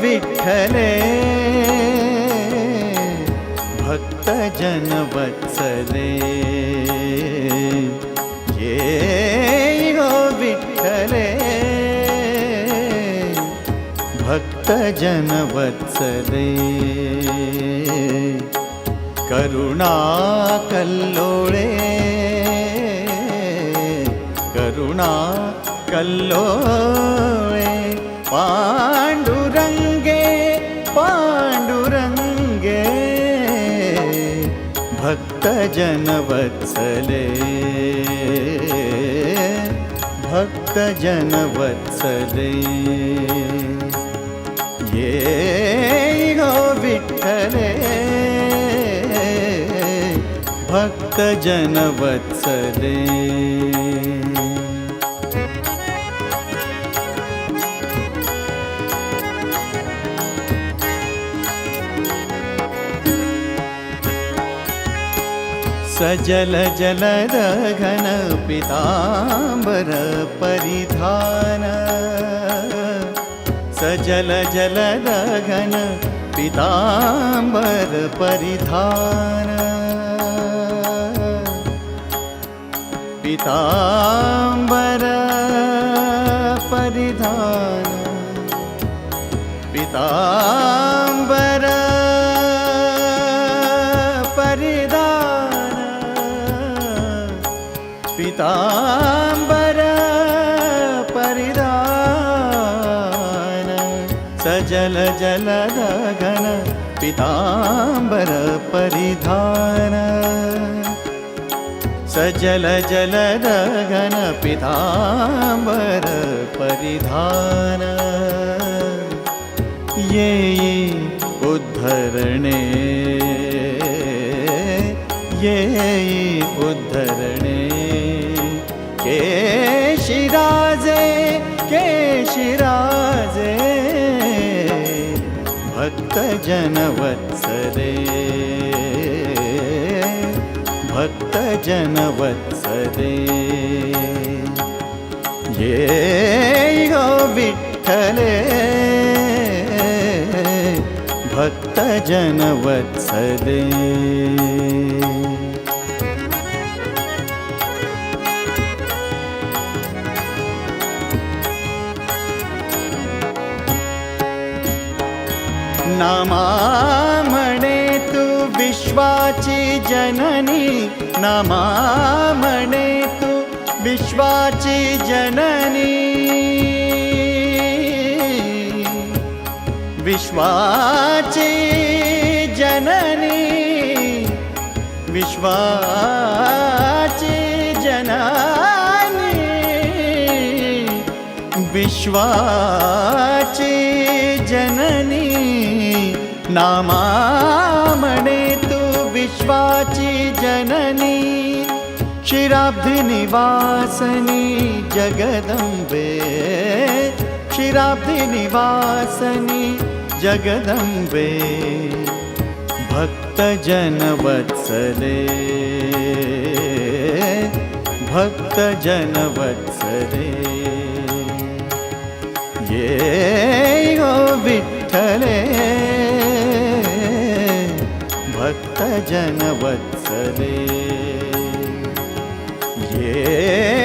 विठले भक्त जन वत्सले। ये विठले भक्त जन वत्सले। करुणा कल्लोळे। करुणा कल्लोळे। पाण्डुरङ्गे पाण्डुरङ्गे भक्तजनवत्सले। भक्तजनवत्सले। ये गो विठ्ठले भक्तजनवत्सले। सजल जलद घन पिताम्बर परिधान। सजल जलद घन पिताम्बर परिधान। पिताम्बर परिधान। पिता पिताम्बर परिधान, सजल जलद घन पिताम्बर परिधान। सजल जलद घन पिताम्बर परिधान। ये उद्धरणे ये उद्धरणे। केशिराजे केशिराजे भक्तजनवत्सरे। भक्तजनवत्सरे। ये गो विठ्ठले भक्तजनवत्सले नमामणे तु विश्वाची जननी। नमामणे तु विश्वाची जननी। विश्वाची जननी। विश्वाची जननी। विश्वाची जननी। नामामणे तु विश्वाची जननी क्षीराब्धिनिवासनी जगदम्बे। क्षीराब्धिनिवासनी जगदम्बे। भक्तजनवत्सले भक्तजनवत्सले। ये गो भक्तजनवत्सले। ये